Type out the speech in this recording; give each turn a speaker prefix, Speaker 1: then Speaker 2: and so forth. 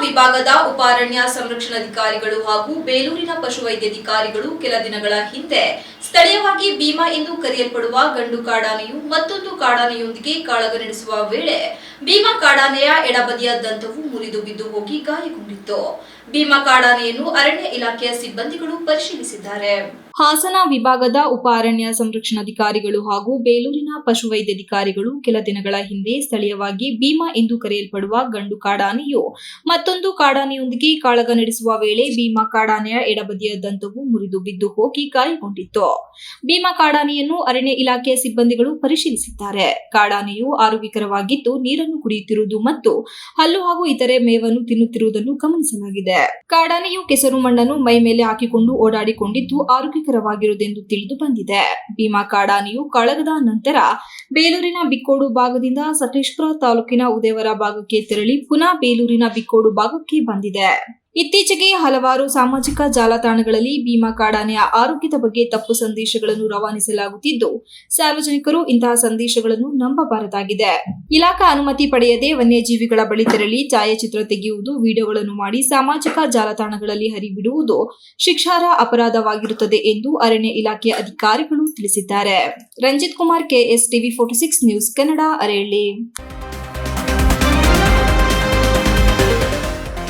Speaker 1: ವಿಭಾಗದ ಉಪಾರಣ್ಯ ಸಂರಕ್ಷಣಾಧಿಕಾರಿಗಳು ಹಾಗೂ ಬೇಲೂರಿನ ಪಶುವೈದ್ಯಾಧಿಕಾರಿಗಳು ಕೆಲ ದಿನಗಳ ಹಿಂದೆ ಸ್ಥಳೀಯವಾಗಿ ಭೀಮಾ ಎಂದು ಕರೆಯಲ್ಪಡುವ ಗಂಡು ಕಾಡಾನೆಯು ಮತ್ತೊಂದು ಕಾಡಾನೆಯೊಂದಿಗೆ ಕಾಳಗ ನಡೆಸುವ ವೇಳೆ ಭೀಮಾ ಕಾಡಾನೆಯ ಎಡಬದಿಯ ದಂತವು ಮುರಿದು ಬಿದ್ದು ಹೋಗಿ ಗಾಯಗೊಂಡಿತ್ತು. ಭೀಮಾ ಕಾಡಾನೆಯನ್ನು ಅರಣ್ಯ ಇಲಾಖೆಯ ಸಿಬ್ಬಂದಿಗಳು ಪರಿಶೀಲಿಸಿದ್ದಾರೆ. ಹಾಸನ ವಿಭಾಗದ ಉಪ ಅರಣ್ಯ ಸಂರಕ್ಷಣಾಧಿಕಾರಿಗಳು ಹಾಗೂ ಬೇಲೂರಿನ ಪಶುವೈದ್ಯಾಧಿಕಾರಿಗಳು ಕೆಲ ದಿನಗಳ ಹಿಂದೆ ಸ್ಥಳೀಯವಾಗಿ ಭೀಮಾ ಎಂದು ಕರೆಯಲ್ಪಡುವ ಗಂಡು ಕಾಡಾನೆಯು ಮತ್ತೊಂದು ಕಾಡಾನೆಯೊಂದಿಗೆ ಕಾಳಗ ನಡೆಸುವ ವೇಳೆ ಭೀಮಾ ಕಾಡಾನೆಯ ಎಡಬದಿಯ ದಂತವು ಮುರಿದು ಬಿದ್ದು ಹೋಗಿ ಗಾಯಗೊಂಡಿತ್ತು. ಭೀಮಾ ಕಾಡಾನೆಯನ್ನು ಅರಣ್ಯ ಇಲಾಖೆ ಸಿಬ್ಬಂದಿಗಳು ಪರಿಶೀಲಿಸಿದ್ದಾರೆ. ಕಾಡಾನೆಯು ಆರೋಗ್ಯಕರವಾಗಿದ್ದು ನೀರನ್ನು ಕುಡಿಯುತ್ತಿರುವುದು ಮತ್ತು ಹಲ್ಲು ಹಾಗೂ ಇತರೆ ಮೇವನ್ನು ತಿನ್ನುತ್ತಿರುವುದನ್ನು ಗಮನಿಸಲಾಗಿದೆ. ಕಾಡಾನೆಯು ಕೆಸರು ಮಣ್ಣನ್ನು ಮೈ ಮೇಲೆ ಹಾಕಿಕೊಂಡು ಓಡಾಡಿಕೊಂಡಿದ್ದು ಆರೋಗ್ಯಕರವಾಗಿರುವುದೆಂದು ತಿಳಿದು ಬಂದಿದೆ. ಭೀಮಾ ಕಾಡಾನೆಯು ಕಳಗದ ನಂತರ ಬೇಲೂರಿನ ಬಿಕ್ಕೋಡು ಭಾಗದಿಂದ ಸತೀಶ್ಪುರ ತಾಲೂಕಿನ ಉದೇವರ ಭಾಗಕ್ಕೆ ತೆರಳಿ ಪುನಃ ಬೇಲೂರಿನ ಬಿಕ್ಕೋಡು ಭಾಗಕ್ಕೆ ಬಂದಿದೆ. ಇತ್ತೀಚೆಗೆ ಹಲವಾರು ಸಾಮಾಜಿಕ ಜಾಲತಾಣಗಳಲ್ಲಿ ಭೀಮಾ ಕಾಡಾನೆಯ ಆರೋಗ್ಯದ ಬಗ್ಗೆ ತಪ್ಪು ಸಂದೇಶಗಳನ್ನು ರವಾನಿಸಲಾಗುತ್ತಿದ್ದು, ಸಾರ್ವಜನಿಕರು ಇಂತಹ ಸಂದೇಶಗಳನ್ನು ನಂಬಬಾರದಾಗಿದೆ. ಇಲಾಖಾ ಅನುಮತಿ ಪಡೆಯದೆ ವನ್ಯಜೀವಿಗಳ ಬಳಿ ತೆರಳಿ ಛಾಯಾಚಿತ್ರ ತೆಗೆಯುವುದು, ವಿಡಿಯೋಗಳನ್ನು ಮಾಡಿ ಸಾಮಾಜಿಕ ಜಾಲತಾಣಗಳಲ್ಲಿ ಹರಿಬಿಡುವುದು ಶಿಕ್ಷಾರ್ಹ ಅಪರಾಧವಾಗಿರುತ್ತದೆ ಎಂದು ಅರಣ್ಯ ಇಲಾಖೆಯ ಅಧಿಕಾರಿಗಳು ತಿಳಿಸಿದ್ದಾರೆ. Ranjit Kumar, KS TV forty six news Kannada ಅರೇಳಿ